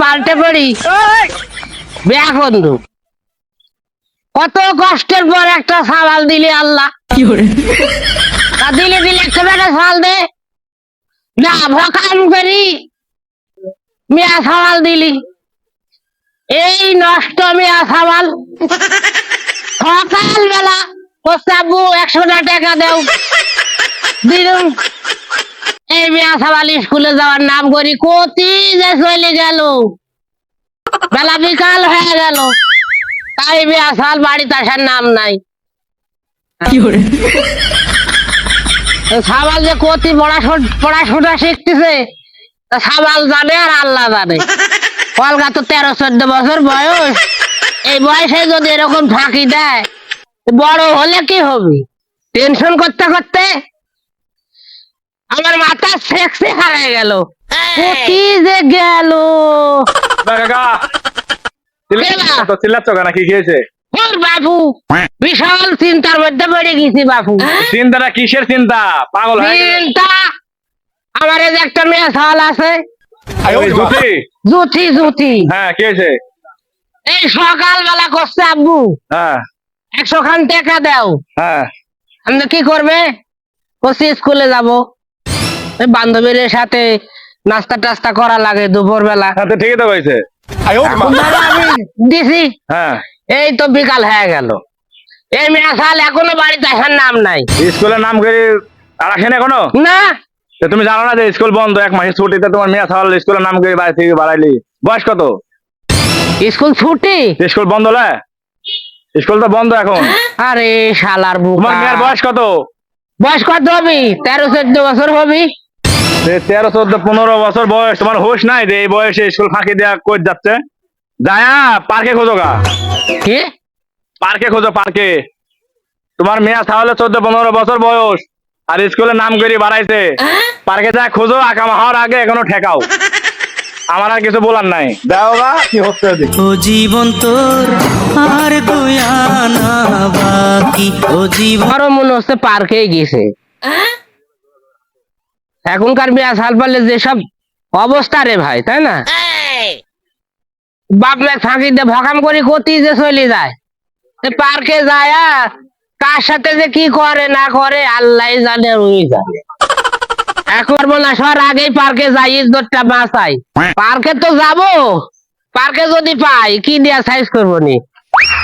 পাল্টে পড়ি। বিয়া বন্ধু। কত কষ্টের পর একটা সাবাল দিলি আল্লাহ। তা দিলে দিলে একটা বেটা সাল দে। না ভকাম করি। মিয়া সাবাল দিলি। এই নষ্ট মিয়া সাবাল সকাল বেলা প্রস্তাবু একশো টাকা দেও। দিলুম। এই মিয়া সাবাল স্কুলে যাওয়ার নাম করি কতি যে চলে গেল। বেলা বিকাল হয়ে গেল। তাই মিয়া সাল বাড়িতে আসার নাম নাই। সাবাল যে কতি পড়াশোনা শিখতেছে তা সাবাল জানে আর আল্লাহ জানে। কলকা তো তেরো চোদ্দ বছর বয়স। এই বয়সে যদি এরকম ফাঁকি দেয় বড় হলে কি হবে? টেনশন করতে করতে আমার মাথা সেক্সে হারিয়ে গেল। কি যে গেল। না কাকা? চিল্লাচ্ছ কেন কি খেয়েছে বাবু বিশাল চিন্তার মধ্যে পড়ে গেছি বাবু। চিন্তাটা কিসের চিন্তা? পাগল চিন্তা? আমার যে একটা মেয়ে সাল আছে। জুতি। জুথি জুথি হ্যাঁ কি হয়েছে? এই সকালবেলা করছে আব্বু। হ্যাঁ। একশো খান টাকা দাও। হ্যাঁ। আমরা কি করবে? কষি স্কুলে যাব। বান্ধবীর সাথে নাস্তা টাস্তা করা লাগে দুপুর বেলা ঠিকই তো দিছি। হ্যাঁ। এই তো বিকাল হয়ে গেল। এই মেয়ে সাল এখনও বাড়িতে আসার নাম নাই। স্কুলের নাম করে রাখেন এখনও? না। তুমি জানো না যে স্কুল বন্ধ এক মাসের ছুটিতে তোমার মেয়ে ছাড়াল স্কুলের নাম করে বাড়ি থেকে বাড়াইলি? বয়স কত? স্কুল ছুটি? স্কুল বন্ধ হলে? স্কুল তো বন্ধ এখন। আরে শালার তোমার মেয়ের বয়স কত? বয়স কত হবি? তেরো চোদ্দ বছর হবি। তেরো চোদ্দ পনেরো বছর বয়স তোমার হোশ নাই যে এই বয়সে স্কুল ফাঁকি দেওয়া কই যাচ্ছে? যায়া পার্কে খোঁজো গা। কি? পার্কে খোঁজো পার্কে। তোমার মেয়ে তাহলে চোদ্দ পনেরো বছর বয়স আর স্কুলে নাম করে বাড়াইছে। পার্কে যা খোঁজো আকামা হওয়ার আগে এখনও ঠেকাও। আমার আর কিছু বলার নাই। দাও গা কি হচ্ছে? ও জীবন তোর আর দুয়ানা বাকি। ও জীবন আমারও মনে হচ্ছে পার্কেই গেছে। এখনকার মেয়ে সাল পারলে যেসব অবস্থা রে ভাই তাই না? বাপ মা ফাঁকি দিয়ে ভকাম করি কতি যে চলে যায়। পার্কে যায় কার সাথে যে কি করে না করে আল্লাহ জানে ওই জানে। এখন পারব না সবার আগেই পার্কে যাই ইজ্জতটা বাঁচাই। পার্কে তো যাব পার্কে যদি পাই কি দিয়া সাইজ করব নি?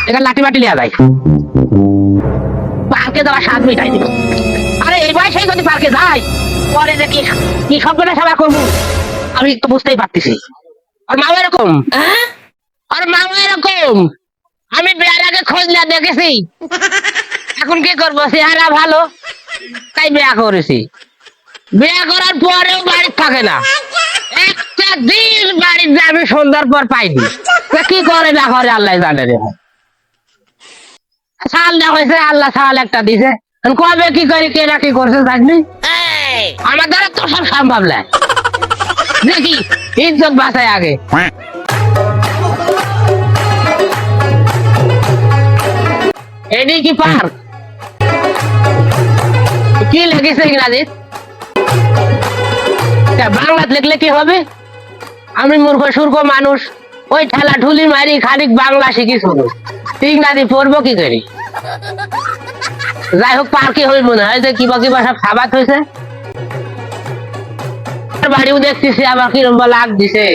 এখানে লাঠি বাটি লিয়া যায় পার্কে যাওয়া সাত মিটাই দিল আরে এই বয়সে যদি পার্কে যাই পরে যে কি করব আমি তো বুঝতেই পারতেছি। আর মাও এরকম। আর মাও এরকম। আমি বিয়ার আগে খোঁজ না দেখেছি। এখন কি করব? চেহারা ভালো। তাই বিয়া করেছি। বিয়া করার পরেও বাড়ি থাকে না। একটা দিন বাড়ির আমি সন্ধ্যার পর পাইনি। কি করে না করে আল্লাহ জানে রে সাল না হয়েছে আল্লাহ সাল একটা দিছে। কবে কি করে কে না কি করছে জানি। আমার দ্বারা তো সব সম্ভব না। দেখি ইজ্জত বাঁচায় আগে। এডি কি পার্ক কি লেগেছে বাংলাত লিখলে কি হবে? আমি মূর্খ, সূর্খ মানুষ, ওই ঠেলা ঠুলি মারি খানিক বাংলা শিখি শুনো ইংরাজি পড়ব কি করি? যাই হোক পার্কে হই মনে হয় যে কিবা কিবা সব খাবার হয়েছে বাড়িও দেখতেছি আমার কিরম বা লাগ দিছে।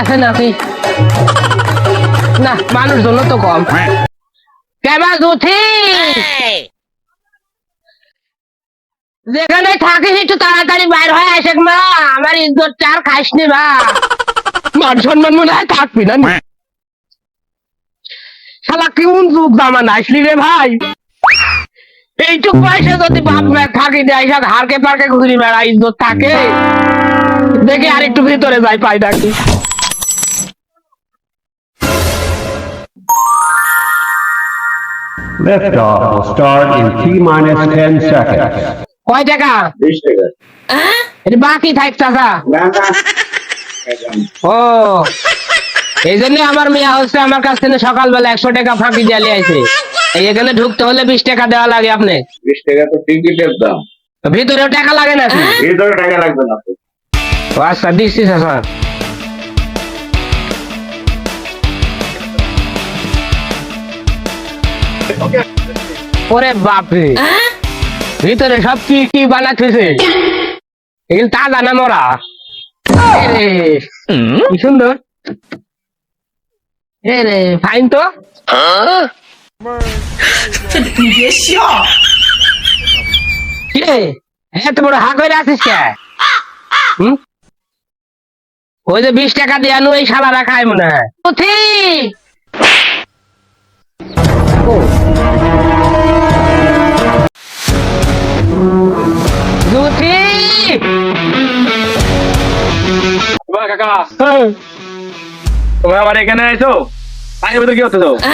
আছে নাকি? না মানুষজন তো কম। কেমন দুথি যেখানে থাকিস একটু তাড়াতাড়ি বাইর হয়ে আসে মা আমার ইজ্জত চার খাইস নি বা মান সম্মান মনে হয় থাকবি না শালা কেমন যুগ জামান আসলি রে ভাই? এইটুক বয়সে যদি বাপ থাকি দেয় সব হারকে পার্কে ঘুরি বেড়া ইজ্জত থাকে। দেখি আর একটু ভিতরে যাই পাই নাকি Liftoff will start in T minus 10 seconds. কয় টাকা? এটা বাকি থাক টাকা ও এই জন্য আমার মেয়ে হচ্ছে আমার কাছ থেকে সকালবেলা একশো টাকা ফাঁকি আছে এই এখানে ঢুকতে হলে বিশ টাকা দেওয়া লাগে আপনি। বিশ টাকা তো টিকিটের দাম। ভিতরেও টাকা লাগে নাকি ভিতরে টাকা লাগবে না আচ্ছা দিচ্ছি স্যার ওরে বাপরে। ভিতরে সব কি কি বানাচ্ছে এগুলো তাজা না মরা? কি সুন্দর। এ রে এত বড় হা করে আছিস কে? হুম? ওই যে বিশ টাকা দিয়ে আনু এই শালারা খায় মনে হয়। পুথি কাকা। তুমি আমার এখানে আইছো? ভিতরে কি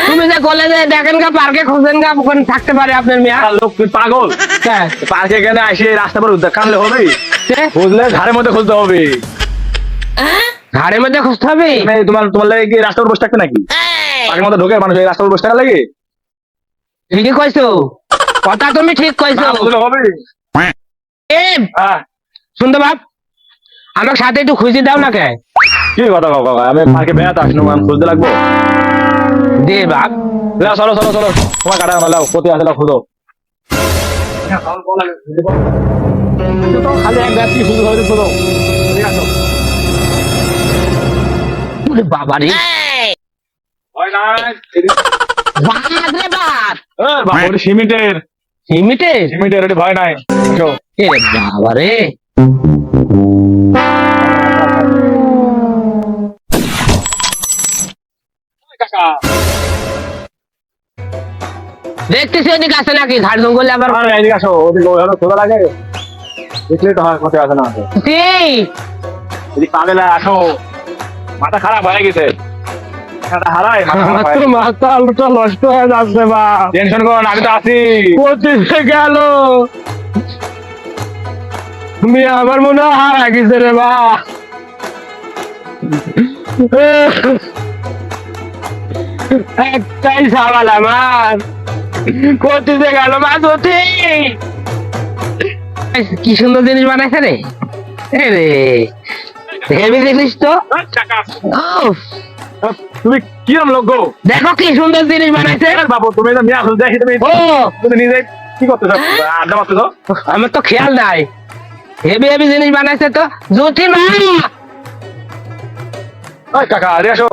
তুমি যে কলেজে দেখেন গা পার্কে খোঁজেন গা ওখানে থাকতে পারে আপনার মেয়ে। লোক তুই পাগল? হ্যাঁ। পার্কে এখানে আসে রাস্তা পর উদ্ধার হবে? খুঁজলে মধ্যে খুঁজতে হবে। ঘাড়ের মধ্যে খুঁজতে হবে? মানে তোমার তোমার লাগে কি রাস্তার বসে থাকতে নাকি? পার্কের মধ্যে ঢোকে মানুষ রাস্তার উপর বসে থাকা লাগে? ঠিকই কইছো। কথা তুমি ঠিক কইছো। হবে? এ হ্যাঁ। শুনতে বাপ আমার সাথে একটু খুঁজে দাও না কে? কি কথা কাকা আমি পার্কে বেড়াতে আসলাম আমি খুঁজতে লাগবো। দে বাপ যাও, চলো চলো চলো। তোমার কাটা লাও কোথায় আছে লাও খুঁজো। খালি এক বাবা রে। না বাদ রে বাদ বাবা ওটা সিমেন্টের সিমেন্টের ভয় নাই। বাবা রে। দেখতেছি ওদিকে আছে নাকি? জঙ্গলে আবার আরে এদিকে আসো ওদিকে খোলা লাগে। দেখলে তো হয় কোথায় আছে না আছে। কি? এদিকে পাগলে আসো। মাথা খারাপ হয়ে গেছে। নষ্ট হয়ে যাচ্ছে বা। টেনশন করো আমি তো আছি। পঁচিশে গেল। তুমি আমার মনে হয় হারা গেছে রে বা। একটাই আমার। গেল কি সুন্দর জিনিস বানাইছে রে। রে হেভি জিনিস তো। তুমি কিরম লোক গো? দেখো কি সুন্দর জিনিস বানাইছে। বাবু তুমি তো মিয়া দেখি তুমি। ও। তুমি নিজে কি করতেছো? আড্ডা মারতেছো? আমার তো খেয়াল নাই। হেভি হেভি জিনিস বানাইছে তো। জ্যোতি মা। ওই কাকা আরে আসো।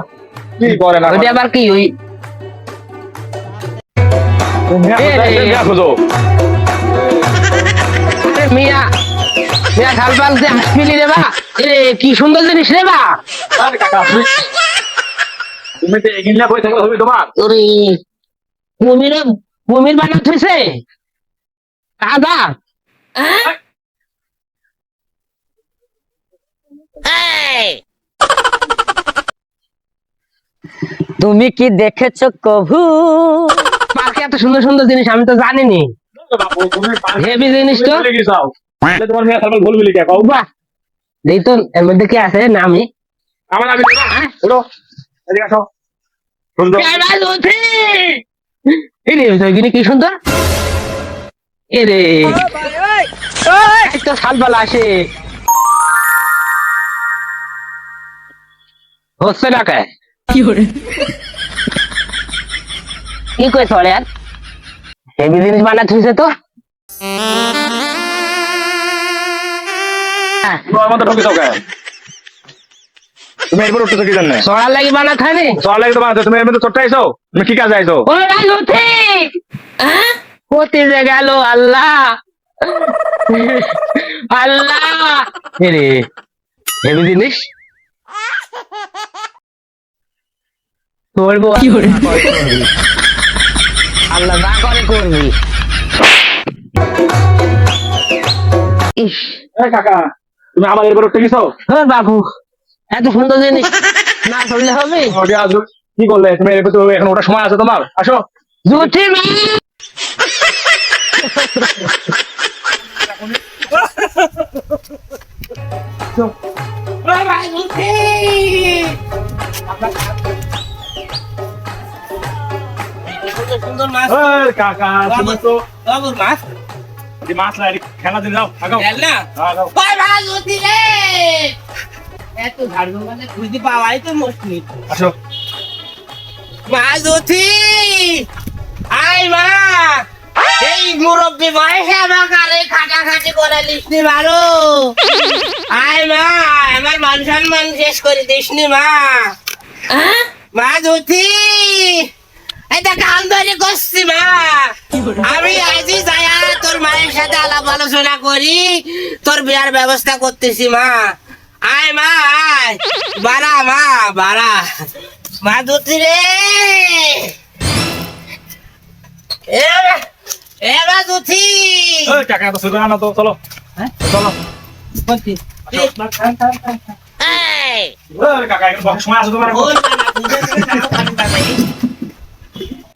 কি করে না ওইটা আবার কি ওই মিয়া মিয়া খুঁজো। আরে মিয়া মিয়া খালপাল যে হাসপিলি রে বা? কি সুন্দর জিনিস রে বা? তুমি তুমি তো থাকলে হবে তোমার? ওরে বানাত হয়েছে দাদা তুমি কি দেখেছ কভু? পার্কে এত সুন্দর সুন্দর জিনিস আমি তো জানিনি। হেভি জিনিস তো। তোমার মেয়ে সালমান ভুল বলি বাহ। এই তো এর মধ্যে কি আছে? নামি আমার আমি উঠো। এদিকে আসো। সুন্দর। ওইখানে কি সালবালা আসে। হচ্ছে না কে? কি আর হেভি জিনিস তো? হ্যাঁ, তোমার মতো ঢুকিছো তুমি এরপর উঠতেছো কি জন্য? চড়ার লাগি বানাতে হয়নি? সর লাগে তোমার তুমি এর মধ্যে ছোট্ট আইছো? তুমি কি কাজে আইছো? ও রাজুতি কোথি যে গেল আল্লাহ। আল্লাহ। জিনিস? করব। আল্লাহ যা করে করবি। ইস। কাকা তুমি আমার এরপর উঠতে গেছো? ও বাবু। এত সুন্দর জিনিস। না করলে হবে? কি করলে? তুমি এরপর তো এখন ওটা সময় আছে তোমার। আসো। জুতি মা! সুন্দর মাছ। কাকা তুমি তো মাছ? এই মাছ লাই খেলা দিন যাও আগাও। খেল না? আগাও। ওই ভাই জুতি রে! এত ঝাড় জঙ্গলে খুঁজে পাওয়াই তো মুশকিল। আসো। মা জুতি আই মা! এই মুরব্বী বয়সে আমাকে আরে খাটাখাটি করে মারো আয় মা আমার মান সম্মান শেষ করে দিসনি মা। মা জ্যোতি এটা ধরে করছি মা। আমি যায়া তোর মায়ের সাথে আলাপ আলোচনা করি তোর বিয়ার ব্যবস্থা করতেছি মা। আয় মা আয়। বাড়া মা বাড়া। মা রে। এ মা- এ মা জ্যোতি ওই টাকা তো সুযোগ আনো তো চলো। চলো। এই। কাকা সময় আসো তোমার ওই না, না, বুঝে শুনে টাকা পাঠাতে পারবে।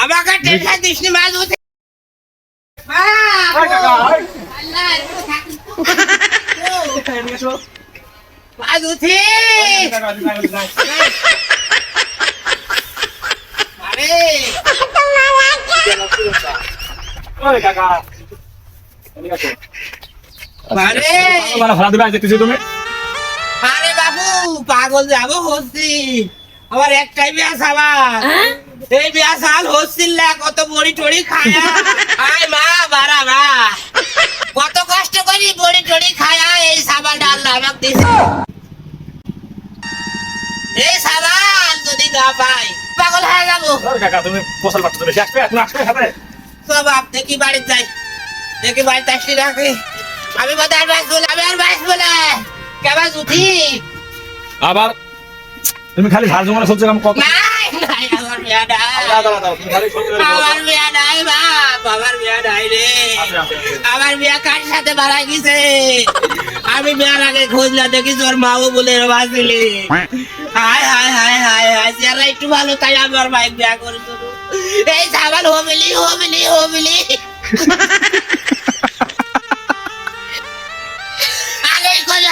আমাকে টেনশন দিস নি মাছ উঠে মাছ উঠি ভাড়া দিবে দেখতেছি তুমি আরে বাবু পাগল যাব হচ্ছি। আমার একটাই বিয়া সাবাল এই বিয়া সাল হচ্ছিল না কত বড়ি টড়ি খায়া। আয় মা বারা মা। কত কষ্ট করি বড়ি টড়ি খায়া এই সাবাল ডাল আমাকে দিছে। এই সাবাল যদি না পাই পাগল হয়ে যাব। কাকা তুমি পাচ্ছ বেশি আসবে তুমি আসবে সাথে। সব আপ দেখি বাড়িতে যাই। দেখি বাড়িতে আসি রাখি আমি বোধ আর বাইশ বলে আমি আর বাইশ বলে। কেমন উঠি? আবার তুমি খালি ঝাড় জমানো সহ্য কাম কত আমার বিয়া করে সাথে মারা গেছে? আমি বিয়ার আগে খুঁজলা দেখি তোর মাও বলে বাঁচলি। হায় হায় হায় হায় হায় একটু ভালো তাই আমার বিয়া করেছিল এই সাবান হবিলি হবিলি আগে করে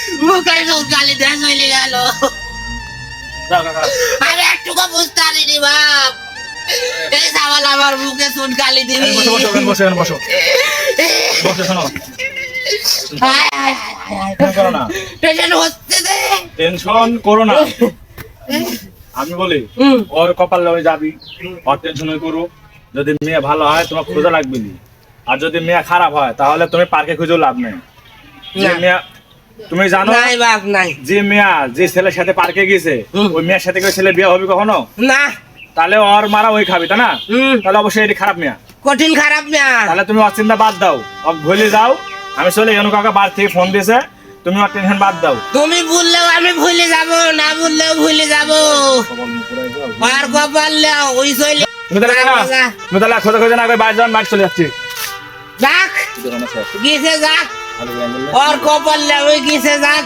আমার মুখে সব গালি চলে গেল। আমি একটুকু বুঝতে পারিনি বাপ। এই সাবান আমার মুখে চুন গালি দিবি। বসো, বসো, বসো, বসো। বসো, শোনো। টেনশন করো না। আমি বলি ওর কপাল লয়ে যাবি ওর টেনশন করো যদি মেয়ে ভালো হয় তোমার খোঁজা লাগবে নি। আর যদি মেয়ে খারাপ হয় তাহলে তুমি পার্কে খুঁজেও লাভ নেই। মেয়ে তুমি জানো? নাই বাপ নাই। যে মেয়া যে ছেলের সাথে পার্কে গেছে ওই মেয়ের সাথে করে ছেলে বিয়ে হবে কখনো? না। তাহলে ওর মারা ওই খাবি তাই না? তাহলে অবশ্যই এটি খারাপ মেয়া। কঠিন খারাপ না তাহলে তুমি ওর চিন্তা বাদ দাও। ওকে ভুলে যাও। আমি চলে এনু কাকা বার থেকে ফোন দিয়েছে। তুমি ওর টেনশন বাদ দাও। তুমি ভুললেও আমি ভুলে যাব না ভুললেও ভুলে যাব। আর কপাল ওই চলে তুমি তাহলে কাকা তুমি তাহলে খোঁজা খোঁজা না করে বাইরে যান বাইরে চলে যাচ্ছি। যাক। যাক। ওর কপাল ওই যাক।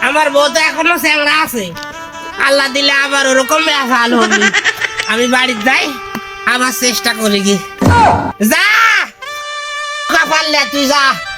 আমার বউ তো এখনও স্যাংরা আছে। আল্লাহ দিলে আবার ওরকম হাল হবে। আমি বাড়িতে যাই আবার চেষ্টা করি কি যা! কপাল তুই যা।